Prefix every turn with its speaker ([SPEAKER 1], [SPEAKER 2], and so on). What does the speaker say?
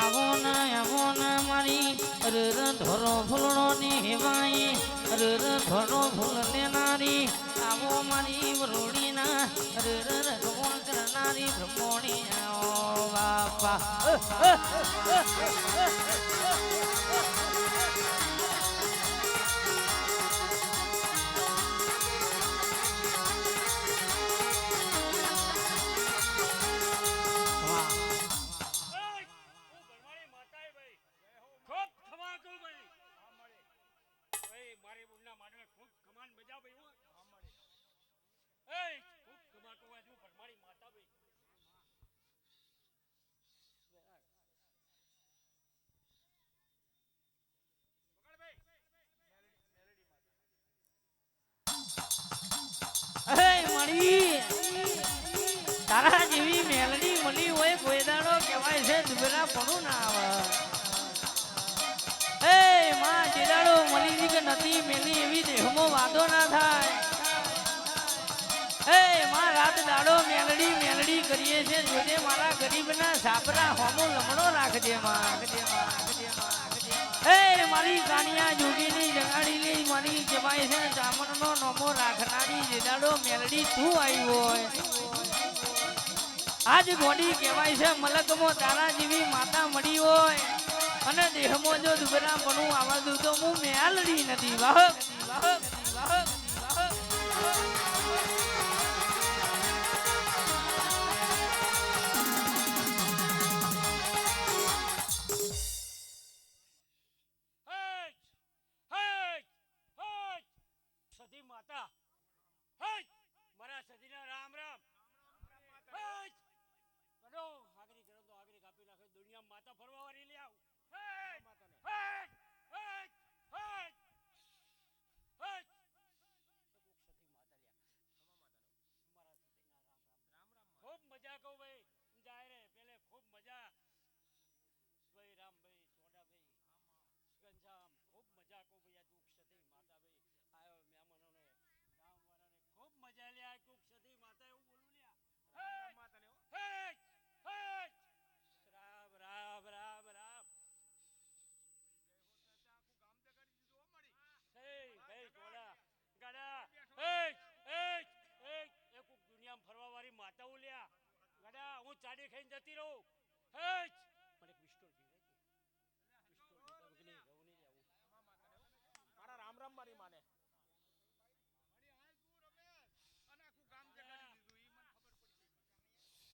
[SPEAKER 1] આવો ને આવો ને મારી. રર ધરો ભૂલણો ને હેવાય રર ધરો ભૂલ ને નારી. આવો મારી વરોડીના રર રઘવણ કરનારી બ્રહ્મણી આવો બાપા.
[SPEAKER 2] ભાઈ.
[SPEAKER 1] તારા જેવી મેલડી મળી હોય કોઈ દાડો કહેવાય છે દુબેરા પડું ના કે નથી મેલી એવી દેહમો વાંધો ના થાય. રાત દાડો મેલડી મેલડી કરીએ છે, જોજે મારા ગરીબના સાપરા હોમો લમણો રાખજે માં મારી કાનિયા જોગીની જગાડીની મારી જમાઈ છે ને ચામડનો નોમો રાખનારી જે દાડો મેલડી તું આવી હોય. આજ ગોડી કહેવાય છે, મલકમાં તારા જેવી માતા મળી હોય. અને દેહમાં જો દુબરા પણ દઉં તો હું મેલડી નથી વાહ.
[SPEAKER 2] માતા. એય! મારા સતીના રામ રામ એય! કરો આગરી કરો તો આગરી કાપી નાખે દુનિયા માતા ફરવા વાળી લઈ આવ એય! એય! એય! એય! એય! તો કોક સતી માતા લ્યા મારા સતીના રામ રામ ખૂબ મજા કહું ભાઈ જાય રે પેલે ખૂબ મજા ભાઈ રામ ભાઈ સોડા ભાઈ ઘનશ્યામ ખૂબ મજા કો ભૈયા દુઃખ સતી માતા ભાઈ આયો મહેમાનોને ગામવાળાને ખૂબ મજા લ્યા દુઃખ સતી માતા એવું બોલું લ્યા. માતાને હે. હે રામ રામ રામ રામ. ભાઈ દુનિયામાં ફરવા વાળી માતાઓ લ્યા. ગડા હું ચાડી ખાઈને જતી રહું. હે